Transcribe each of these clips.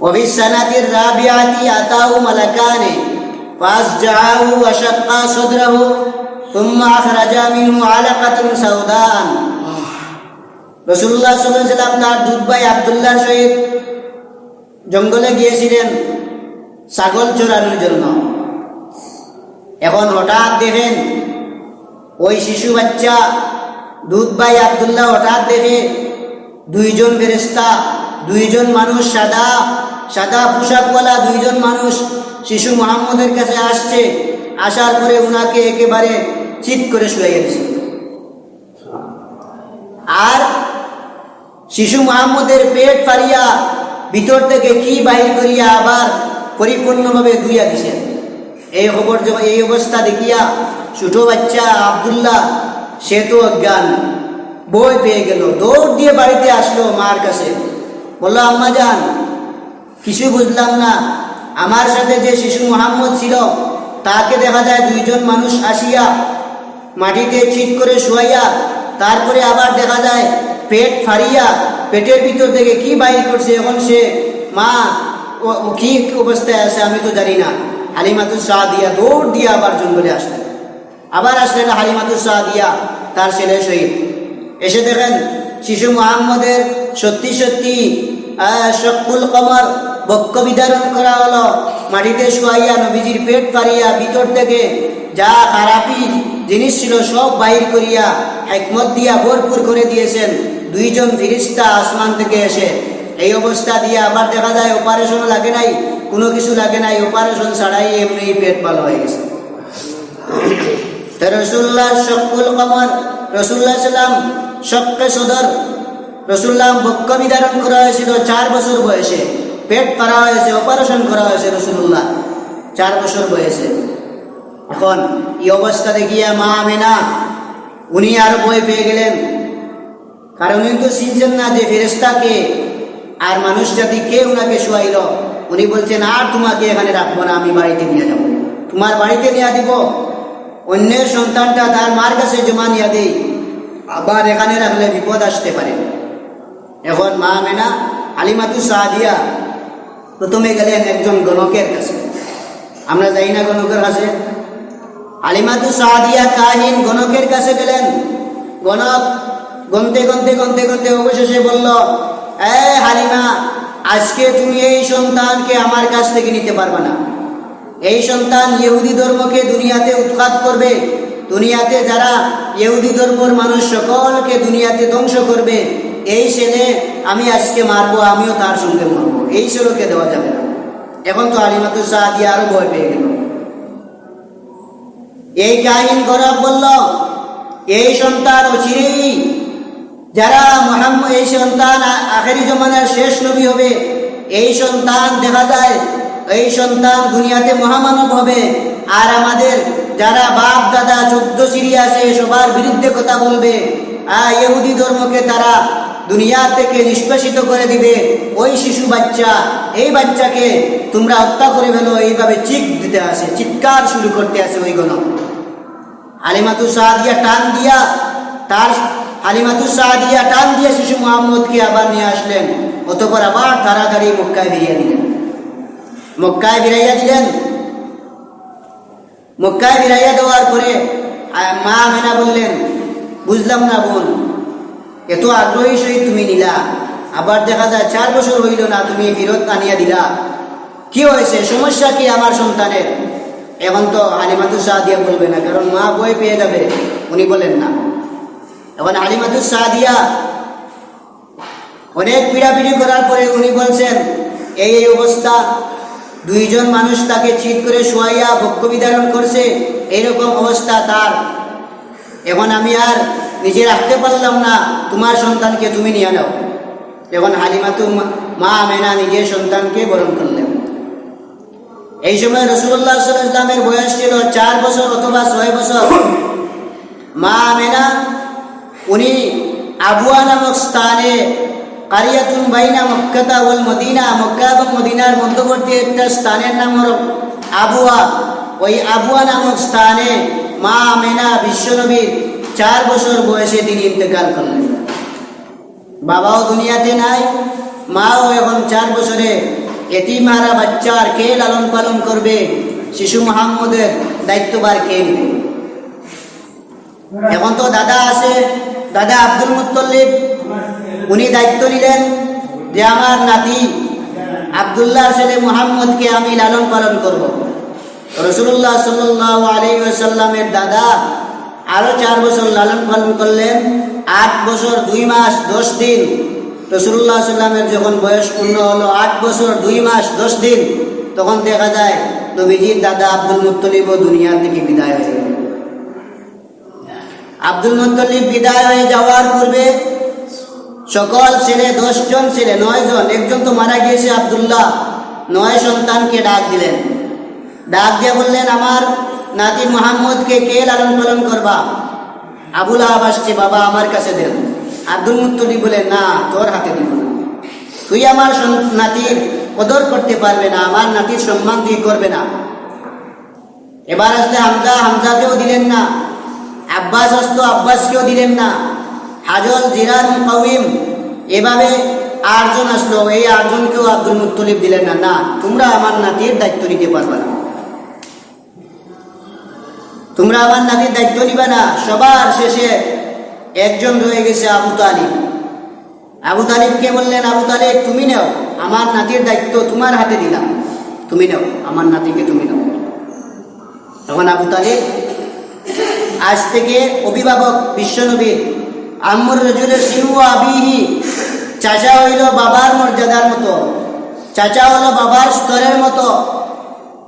وفي السنة الرابعة أتاه ملكان فأسجعه وشق صدره ثم أخرج منه علقة سوداء রসুল্লাহ সাল্লাম তার দুধ ভাই আবদুল্লাহর সহিত জঙ্গলে গিয়েছিলেন ছাগল চড়ানোর জন্য এখন হঠাৎ দেখেন ওই শিশু বাচ্চা দুধ ভাই আবদুল্লাহ হঠাৎ দেখে দুইজন ফেরেস্তা দুইজন মানুষ সাদা সাদা পোশাকওয়ালা দুইজন মানুষ শিশু মোহাম্মদের কাছে আসছে। আসার পরে উনাকে একেবারে চিৎ করে শুয়ে গেছে। আর শিশু মোহাম্মদের পেট ফারিয়া ভিতর থেকে কি বাহির করিয়া আবার পরিপূর্ণভাবে ধুইয়া দিছেন এই খবর যখন, এই অবস্থা দেখিয়া ছোট বাচ্চা আবদুল্লাহ, সে তো অজ্ঞান, বই পেয়ে গেল। দৌড় দিয়ে বাড়িতে আসলো মার কাছে। বলল, আম্মা যান কিছু বুঝলাম না। আমার সাথে যে শিশু মোহাম্মদ ছিল, তাকে দেখা যায় দুইজন মানুষ আসিয়া মাটিতে চিট করে শুয়াইয়া, তারপরে আবার দেখা যায় পেট ফাড়িয়া, পেটের ভিতর থেকে কি বাইর করছে? এখন সে মা কি অবস্থায় আছে আমি তো জানি না। হালিমাতুর শাহ দিয়া দৌড় দিয়া আবার জঙ্গলে আসলেন। আবার আসলেন হালিমাতুর শাহ দিয়া তার ছেলে শহীদ এসে দেখেন, শিশু মোহাম্মদের সত্যি সত্যি শকুল কমর বক্ষ বিধারণ করা হলো। মাটিতে শুয়াইয়া নবীজির পেট পারিয়া ভিতর থেকে যা খারাপি জিনিস ছিল সব বাহির করিয়া একমত দিয়া ভরপুর করে দিয়েছেন। দুইজন ফিরিস্তা আসমান থেকে এসে। এই অবস্থা দিয়ে আবার দেখা যায় অপারেশন লাগে নাই, কোনো কিছু লাগে নাই। অপারেশন ছাড়াই এমনি পেট ভালো হয়ে গেছে। রসুল্লাহ শকুল কমর, রসুল্লাহ সাল্লাম শক্কে সদর রসুল্লাহ বক্ষ বিধারণ করা হয়েছিল চার বছর বয়সে। পেট পারা হয়েছে অপারেশন করা হয়েছে রসুল্লাহ। চার বছর বয়সে। এখন এই অবস্থা দেখিয়া মা আমেনা, উনি আর বই পেয়ে গেলেন। কারণ উনি তো চিনছেন না যে ফেরেস্তাকে আর মানুষ জাতি কে উনাকে শোয়াইল। উনি বলছেন, আর তোমাকে এখানে রাখব না, আমি বাড়িতে নিয়ে যাব। তোমার বাড়িতে নিয়ে দিব। অন্যের সন্তানটা তার মার কাছে জমা নিয়ে দেই। আবার এখানে রাখলে বিপদ আসতে পারে। এখন মা মেনা আলিমাতু সাহাদিয়া প্রথমে গেলেন একজন গণকের কাছে। আমরা যাই না গণকের কাছে? আলিমাতু সাহাদিয়া কাহিন গণকের কাছে গেলেন। গণক গনতে গনতে গনতে গনতে অবশেষে বলল, এ হালিমা, আজকে তুমি এই সন্তানকে আমার কাছ থেকে নিতে পারবে না। এই সন্তান ইহুদি ধর্মকে দুনিয়াতে উৎখাত করবে। দুনিয়াতে যারা ইহুদি ধর্মর মানুষ সকলকে দুনিয়াতে ধ্বংস করবে। এই ছেলে আমি আজকে মারবো, আমিও তার সঙ্গে মরবো। এই ছেলেকে দেওয়া যাবে না। এখন তো আলিমাতুর সাহাদিয়া আরও ভয় পেয়ে গেল। এই কাহিন গরব বলল, এই সন্তান অচিরেই, যারা মোহাম্মদ, এই সন্তান আখেরি জমানার শেষ নবী হবে, এই সন্তান দেখা যায়, এই সন্তান দুনিয়াতে মহামানব হবে। আর আমাদের যারা বাপ, দাদা, চোদ্দ সিঁড়ি আছে, সবার বিরুদ্ধে কথা বলবে। আর ইহুদি ধর্মকে তারা দুনিয়া থেকে নিষ্কাশিত করে দিবে। ওই শিশু বাচ্চা, এই বাচ্চাকে তোমরা হত্যা করে ফেলো, এইভাবে চিক দিতে আসে, চিৎকার শুরু করতে আসে ওই গণ। হালিমাতু সাহাদিয়া টান দিয়া, তার হালিমাতু সাহাদিয়া টান দিয়ে শিশু মোহাম্মদকে আবার নিয়ে আসলেন। অতপর আবার তাড়াতাড়ি মক্কায় ফিরিয়ে দিলেন। মক্কায় ফিরাইয়া দিলেন। মক্কায় ফিরাইয়া দেওয়ার পরে মা মেনা বললেন, বুঝলাম না বোন এত আগ্রহী সহিত তুমি নিলা। আবার দেখা যায় চার বছর হইল না তুমি ফিরত আনিয়া দিলা। কি হয়েছে? সমস্যা কি আমার সন্তানের? এখন তো হালিমাতুর সাহাদিয়া বলবে না, কারণ মা বই পেয়ে যাবে, উনি বলেন না। এখন হালিমাতুর সাহাদিয়া অনেক পিড়াপিড়ি করার পরে উনি বলছেন, এই এই অবস্থা। দুইজন মানুষ তাকে চিৎ করে শোয়াইয়া বক্ষ বিধারণ করছে এইরকম অবস্থা তার। এখন আমি আর নিজে রাখতে পারলাম না। তোমার সন্তানকে তুমি নিয়ে নাও। এখন হালিমাতু মা- মা মেনা নিজের সন্তানকে বরণ করলেন। এই সময় রসুল্লাহ ইসলামের বয়স ছিল চার বছর অথবা ছয় বছর। মা মেনা, উনি আবুয়া নামক স্থানে কারিয়াতুন বাইনা মক্কাতা ওয়াল মদিনা, মক্কা এবং মদিনার মধ্যবর্তী একটা স্থানের নাম হল আবুয়া। ওই আবুয়া নামক স্থানে মা মেনা বিশ্বনবীর চার বছর বয়সে তিনি ইন্তেকাল করলেন। বাবাও দুনিয়াতে নাই, মাও এখন চার বছরে এতিমারা বাচ্চার কে লালন পালন করবে, শিশু মোহাম্মদের দায়িত্ববার কে নেবে। এখন তো দাদা আছে, দাদা আব্দুল মুত্তল্লিব উনি দায়িত্ব নিলেন যে আমার নাতি আবদুল্লাহ ছেলে মোহাম্মদকে আমি লালন পালন করব। রসুল্লাহ সাল্লাহ আলাইসাল্লামের দাদা আরও চার বছর লালন পালন করলেন, আট বছর দুই মাস দশ দিন। রসুল্লাহ সাল্লামের যখন বয়স পূর্ণ হলো, আট বছর দুই মাস দশ দিন, তখন দেখা যায় নবীজির দাদা আব্দুল মুত্তলিবও দুনিয়া থেকে বিদায় হয়ে গেল। আব্দুল মুত্তলিব বিদায় হয়ে যাওয়ার পূর্বে সকল ছেলে দশজন ছেলে নয় জন একজন তো মারা গিয়েছে আবদুল্লাহ, নয় সন্তানকে ডাক দিলেন। ডাক দিয়ে বললেন, আমার নাতি মোহাম্মদকে কে লালন পালন করবা? আবুল আসছে, বাবা, আমার কাছে দেন। আব্দুল মুত্তলিব বলে, না, তোর হাতে দিব তুই আমার নাতির কদর করতে পারবে না, আমার নাতির সম্মান তুই করবে না। এবার আসলে হামজা, হামজাকেও দিলেন না, আব্বাস আসতো আব্বাসকেও দিলেন না। হাজল, জিরার মুকাউম এভাবে আটজন আসলো। এই আটজনকেও আব্দুল মুত্তলিব দিলেন না না, তোমরা আমার নাতির দায়িত্ব নিতে পারবে না। তোমরা আমার নাতির দায়িত্ব নিবে না। সবার শেষে একজন রয়ে গেছে আবু তালিব। আবু তালিবকে বললেন, আবু তালিব, তুমি নেও। আমার নাতির দায়িত্ব তোমার হাতে দিলাম তুমি নেও। আমার নাতিকে তুমি নাও। তখন আবু তালিব আজ থেকে অভিভাবক বিশ্বনবীর আম্মুর রজুলের সিনু আবিহি, চাচা হইল বাবার মর্যাদার মতো, চাচা হলো বাবার স্তরের মতো,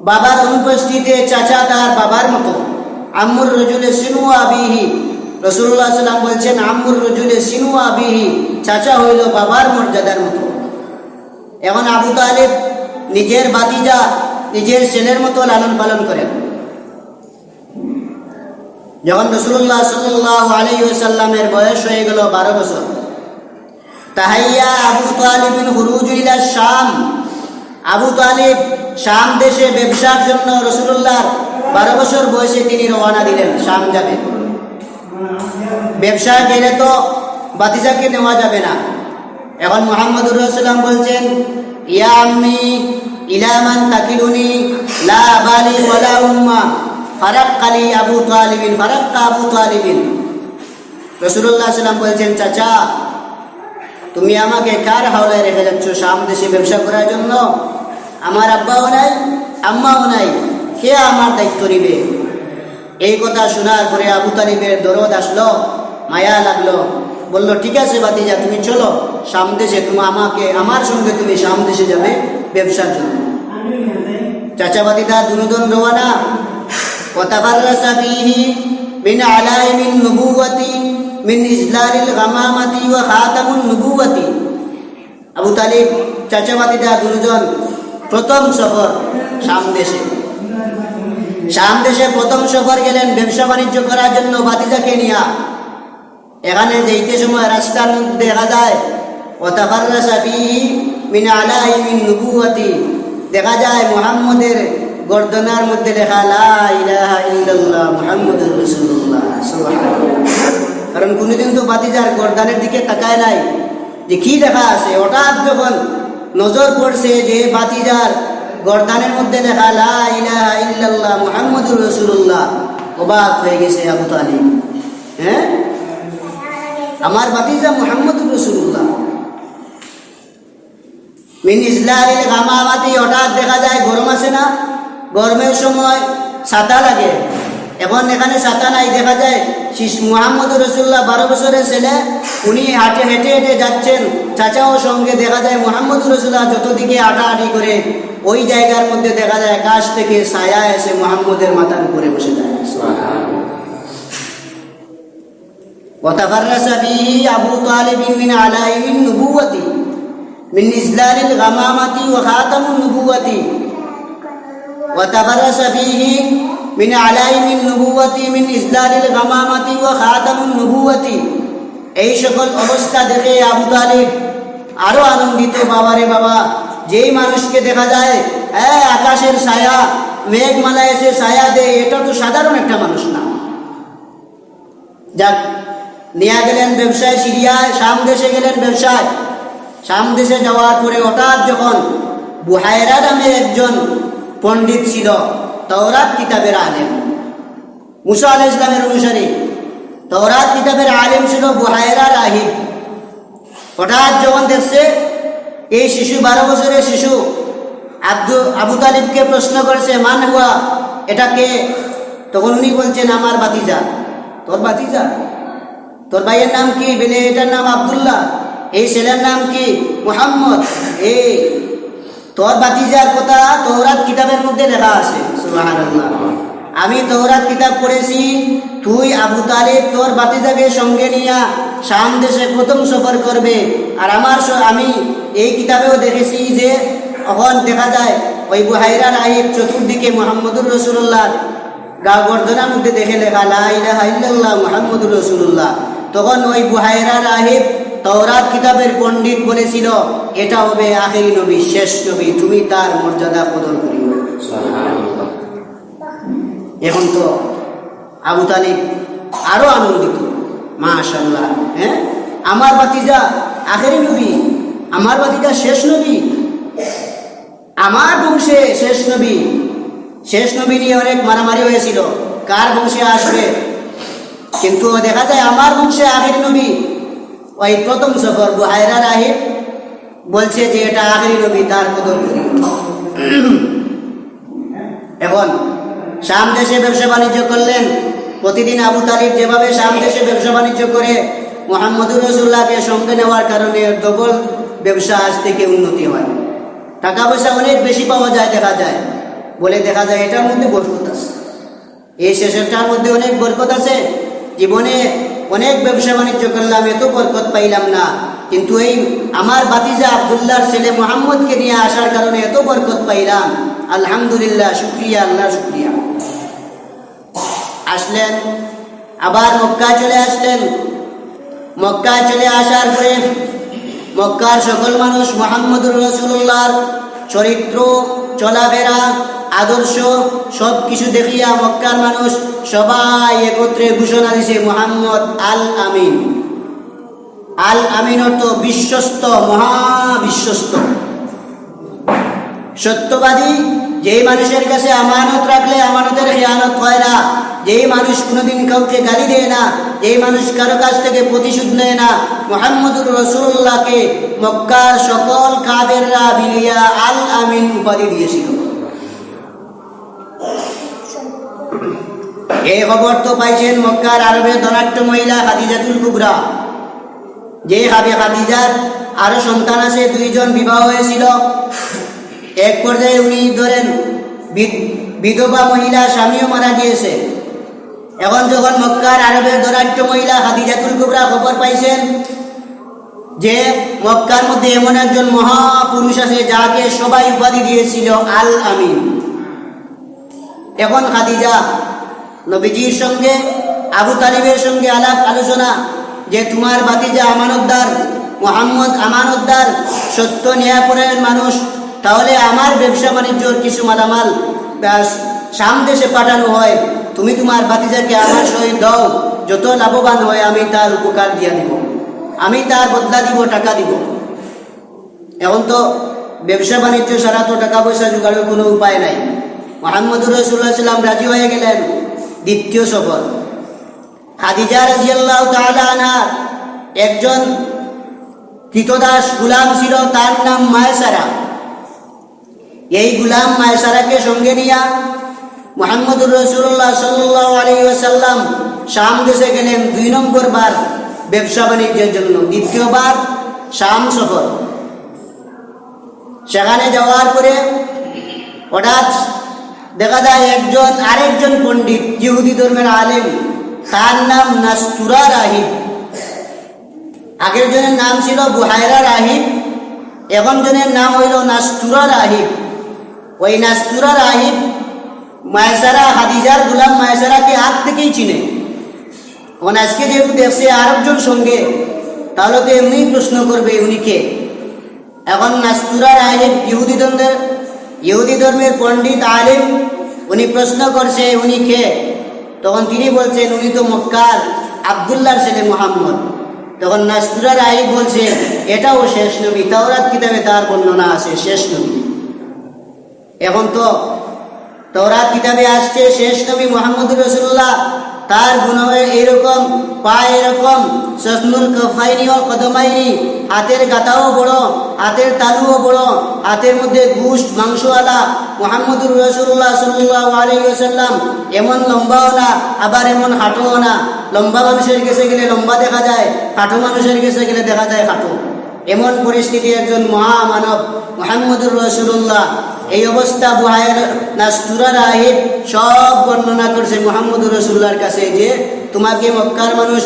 বাবার অনুপস্থিতিতে চাচা তার বাবার মতো। আম্মুর রজুলে সিনু আবিহি। রসুল্লাহ সাল্লাম বলছেন, আম্মুর রজুলে সিনু আবিহি, চাচা হইল বাবার মর্যাদার মতো। এখন আবু তালেব নিজের বাতিজা নিজের ছেলের মতো লালন পালন করেন। যখন রসুল্লাহ সাল্লাহ আলী সাল্লামের বয়স হয়ে গেল বারো বছর, তাহাইয়া আবু তালিবিন হুরুজুল্লাহ শাম আবু তালিব শাম দেশে ব্যবসার জন্য রসুল্লাহর বারো বছর বয়সে তিনি রওনা দিলেন, শাম যাবে। ব্যবসায় গেলে তো বাতিজাকে নেওয়া যাবে না। এখন মোহাম্মদুর রসুল্লাম বলছেন, ইয়া আম্মি ইলামান তাকিলুনি, লা বালি ওয়ালা উম্মা ফারাক কালি আবু তালিবিন ফারাক আবু তালিবিন। রসুল্লাহ সাল্লাম বলছেন, চাচা, তুমি আমাকে কার হাওলায় রেখে যাচ্ছ? শাম দেশে ব্যবসা করার জন্য আমার আব্বাও নাই আম্মাও নাই কে আমার দায়িত্ব নিবে এই কথা শোনার পরে আবু তালিবের দরদ আসলো মায়া লাগলো বললো ঠিক আছে বাতিজা তুমি চলো শাম দেশে তুমি আমাকে আমার সঙ্গে তুমি শাম দেশে যাবে ব্যবসার জন্য চাচা বাতিদা দুনুদন রওয়ানা وتفرس فيه من علائم النبوة من إجلال الغمامة وخاتم النبوة আবু তালিব চাচা বাতিদা দুজন প্রথম সফর সামদেশে সামদেশে প্রথম সফর গেলেন ব্যবসা বাণিজ্য করার জন্য বাতিজাকে নিয়া। এখানে যেতে সময় রাস্তার মধ্যে দেখা যায় দেখা যায় মুহাম্মদের গর্দনার মধ্যে লেখা কারণ কোনোদিন তো বাতিজার গর্দানের দিকে তাকায় নাই। যে কি দেখা আছে, হঠাৎ যখন নজর পড়ছে যে বাতিজার গরদানের মধ্যে ইলাহা ইল্লাল্লাহ মুহাম্মদুর রাসূলুল্লাহ অবাক হয়ে গেছে আবু তালিব। হ্যাঁ? আমার বাতিজা ইসলালিল গামামাতি, হঠাৎ দেখা যায় গরম আছে না? গরমের সময় ছাতা লাগে। এখন এখানে ছাতা নাই দেখা যায় শিশু মোহাম্মদ রসুল্লাহ বারো বছরের ছেলে উনি হাঁটে হেঁটে হেঁটে যাচ্ছেন চাচাও সঙ্গে দেখা যায় মোহাম্মদ রসুল্লাহ যত দিকে হাঁটাহাঁটি করে ওই জায়গার মধ্যে দেখা যায় আকাশ থেকে ছায়া এসে মোহাম্মদের মাথার উপরে বসে যায় وتفرس فيه أبو طالب من علائم النبوة من إزلال الغمامة وخاتم النبوة وتفرس فيه من علائم النبوة من إزلال الغمامة وخاتم النبوة এই সকল অবস্থা দেখে আবু তালিব আরো আনন্দিত বাবারে বাবা যেই মানুষকে দেখা যায় হ্যাঁ আকাশের ছায়া মেঘমালা এসে ছায়া দেয় এটা তো সাধারণ একটা মানুষ না যাক নিয়ে গেলেন ব্যবসায় সিরিয়ায় শাম দেশে গেলেন ব্যবসায় শাম দেশে যাওয়ার পরে হঠাৎ যখন বুহায়রা নামের একজন পণ্ডিত ছিল তওরাত কিতাবের আলেম। মুসা আলাহ ইসলামের অনুসারী, তওরাত কিতাবের আলেম ছিল বুহায়রা রাহিব। হঠাৎ যখন দেখছে এই শিশু বারো বছরের শিশু আব্দু, আবু তালিবকে প্রশ্ন করেছে, মান হুয়া? এটা কে? তখন উনি বলছেন, আমার বাতিজা তোর বাতিজা তোর ভাইয়ের নাম কি? বলে এটার নাম আব্দুল্লাহ। এই ছেলের নাম কি? মোহাম্মদ। এই তোর বাতিজার কথা তৌরাত কিতাবের মধ্যে লেখা আছে আমি তৌরাত কিতাব পড়েছি, তুই আবু তালিব তোর বাতিজাকে সঙ্গে নিয়া শাম দেশে প্রথম সফর করবে। আর আমার আমি এই কিতাবেও দেখেছি যে, এখন দেখা যায়, ওই বুহাইরা রাহিব চতুর্দিকে মোহাম্মদুর রসুল্লাহ গা গর্দনার মধ্যে দেখে লেখা, লা ইলাহা ইল্লাল্লাহ মুহাম্মদুর রাসূলুল্লাহ। তখন ওই বুহাইরা রাহিব তওরাত কিতাবের পণ্ডিত বলেছিল এটা হবে আখেরি নবী শেষ নবী তুমি তার মর্যাদা কদর করিও। এখন তো আবু তালিব আরও আনন্দিত মাশাল্লাহ হ্যাঁ? আমার বাতিজা আখেরি নবী আমার বাতিজা শেষ নবী আমার বংশে শেষ নবী শেষ নবী নিয়ে অনেক মারামারি হয়েছিল কার বংশে আসবে? কিন্তু দেখা যায় আমার বংশে আগের নবী ওই প্রথম সফর বুহাইরা রাহিব বলছে যে এটা আগের নবী, তার কদর করি এখন, শাম দেশে ব্যবসা বাণিজ্য করলেন, প্রতিদিন আবু তালিব যেভাবে শাম দেশে ব্যবসা বাণিজ্য করে, মোহাম্মদুর রসুল্লাহকে সঙ্গে নেওয়ার কারণে ডবল ব্যবসা আজ থেকে উন্নতি হয়। টাকা পয়সা অনেক বেশি পাওয়া যায়, দেখা যায়। বলে দেখা যায় এটার মধ্যে বরকত আছে। এই শেষেরটার মধ্যে অনেক বরকত আছে। জীবনে অনেক ব্যবসা বাণিজ্য করলাম, এত বরকত পাইলাম না। কিন্তু এই আমার বাতিজা আবদুল্লাহর ছেলে মোহাম্মদকে নিয়ে আসার কারণে এত বরকত পাইলাম। আলহামদুলিল্লাহ, শুক্রিয়া, আল্লাহ শুক্রিয়া। আসলেন, আবার মক্কা চলে আসলেন। মক্কা চলে আসার পরে মক্কার সকল মানুষ মোহাম্মদুর রসুল্লাহর চরিত্র, চলাফেরা, আদর্শ সব কিছু দেখিয়া মক্কার মানুষ সবাই একত্রে ঘোষণা দিছে মোহাম্মদ আল আমিন আল আমিন অর্থ বিশ্বস্ত, মহাবিশ্বস্ত। সত্যবাদী যেই মানুষের কাছে আমানত রাখলে আমানতের খেয়ানত হয় না, যেই মানুষ কোনোদিন কাউকে গালি দেয় না, যেই মানুষ কারও কাছ থেকে প্রতিশোধ নেয় না, মোহাম্মদুর রসুল্লাহকে মক্কার সকল কাদেররা বিলিয়া আল আমিন উপাধি দিয়েছিল। এই খবর তো পাইছেন মক্কার আরবের ধনাট্য মহিলা খাদিজাতুল কুবরা। যে হাবে খাদিজার আরও সন্তান আছে, দুইজন বিবাহ হয়েছিল। এক পর্যায়ে উনি ধরেন, বিধ- বিধবা মহিলা স্বামীও মারা গিয়েছে। এখন যখন মক্কার আরবের দরাট্য মহিলা হাদিজাতুল কুবরা খবর পাইছেন যে মক্কার মধ্যে এমন একজন মহাপুরুষ আছে যাকে সবাই উপাধি দিয়েছিল আল আমিন। এখন খাদিজা নবীজির সঙ্গে, আবু তালিবের সঙ্গে আলাপ আলোচনা যে তোমার বাতিজা আমানতদার, মোহাম্মদ আমানতদার, সত্য ন্যায়পরের মানুষ তাহলে আমার ব্যবসা বাণিজ্যর কিছু মালামাল সাম দেশে পাঠানো হয়। তুমি তোমার বাতিজাকে আমার সহিত দাও, যত লাভবান হয় আমি তার উপকার দিয়া দিব। আমি তার বদলা দিব, টাকা দিব। এখন তো ব্যবসা বাণিজ্য ছাড়া তো টাকা পয়সা জোগাড়ের কোনো উপায় নাই। মোহাম্মদুর রসুল্লাহ সাল্লাম রাজি হয়ে গেলেন দ্বিতীয় সফর। খাদিজা রাজিয়াল্লাহ আনহার একজন কৃতদাস গুলাম ছিল, তার নাম মায়সারা। এই গুলাম মায়সারাকে সঙ্গে নিয়া মোহাম্মদুর রসুল্লাহ সাল্লাম শাম দেশে গেলেন দুই নম্বর বার ব্যবসা বাণিজ্যের জন্য দ্বিতীয়বার শাম সফর। সেখানে যাওয়ার পরে হঠাৎ দেখা যায় একজন আরেকজন পণ্ডিত, ইহুদি ধর্মের আলেম, তার নাম নাস্তুরা রাহিব। আগের জনের নাম ছিল বুহায়রা রাহিব, এখন জনের নাম হইল নাস্তুরা রাহিব। ওই নাস্তুরা রাহিব, মায়সারা হাদিজার গুলাম মায়সারাকে আগ থেকেই চিনে। এখন আজকে যেহেতু দেখছে আরেকজন সঙ্গে, তাহলে তো এমনি প্রশ্ন করবে উনি কে? এখন নাস্তুরা রাহিব, ইহুদি ধর্মের ইহুদি ধর্মের পণ্ডিত আলিম, উনি প্রশ্ন করছে উনি কে? তখন তিনি বলছেন, উনি তো মক্কার আবদুল্লাহর ছেলে মোহাম্মদ। তখন নাস্তুরা রাই বলছে, এটাও শেষ নবী, তাওরাত কিতাবে তার বর্ণনা আছে, শেষ নবী। এখন তো তওরাত কিতাবে আসছে, শেষ নবী মোহাম্মদ রসুল্লাহ তার গুণে এরকম পা এরকম সসনুল কফাইনি ও কদমাইনি, হাতের গাতাও বড়, হাতের তালুও বড়, হাতের মধ্যে গুষ্ট মাংসওয়ালা মোহাম্মদুর রসুল্লাহ সাল্লাহ আলাইসাল্লাম এমন লম্বাও না আবার এমন হাঁটোও না লম্বা মানুষের কাছে গেলে লম্বা দেখা যায় খাটো মানুষের কাছে গেলে দেখা যায় খাটো এমন পরিস্থিতি একজন মহামানব মোহাম্মদুর রসুল্লাহ এই অবস্থা বুহায়ের নাস্তুরা রাহিব সব বর্ণনা করছে মোহাম্মদুর রসুল্লাহর কাছে যে তোমাকে মক্কার মানুষ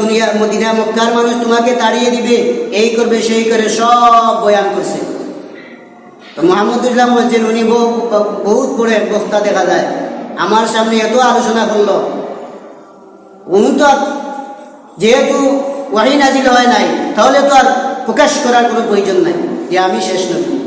দুনিয়া, মদিনা মক্কার মানুষ তোমাকে তাড়িয়ে দিবে, এই করবে, সেই করে সব বয়ান করছে। তো মোহাম্মদুল্লাহ বলছেন উনি বহু, বহুত বড় বক্তা দেখা যায়। আমার সামনে এত আলোচনা করল। উনি তো যেহেতু ওয়াহি নাজিল হয় নাই, তাহলে তো আর প্রকাশ করার কোনো প্রয়োজন নাই যে আমি শেষ নবী।